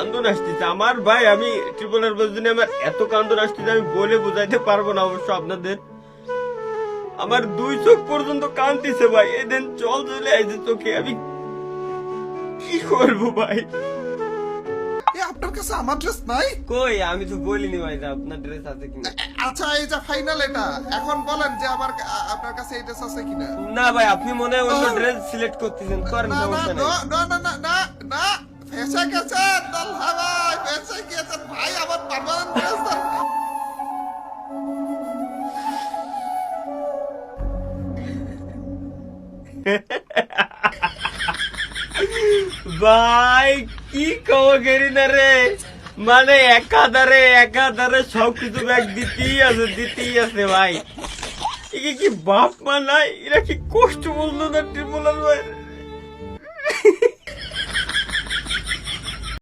কান্দন আসতেছে। আমার ভাই আমি ট্রিপল আর জন্য আমার এত কান্দন আসতেছে আমি বলে বুঝাইতে পারব না অবশ্য আপনাদের। আমার দুই চোখ পর্যন্ত কান্দিছে ভাই। এদিন জল চলে আইছে চোখে। আমি কি করব ভাই? আপনার কাছে আমার ড্রেস নাই? কই? আমি তো বলিনি ভাই যে আপনার ড্রেস আছে কিনা। আচ্ছা এই যে ফাইনাল এটা এখন বলেন যে আমার আপনার কাছে এই ড্রেস আছে কিনা। না ভাই আপনি মনে হয় অন্য ড্রেস সিলেক্ট করতেছেন করেন না না না না না না দলহা ভাই গেছেন ভাই, আমার ভাই, কি কমগেরি না রে? মানে একাধারে একাধারে সব কিছু ব্যাগ দিতেই আছে দিতেই আছে ভাই। কি বাপ মা নাই? এরা কি কষ্ট বলল না ট্রিপলার ভাই?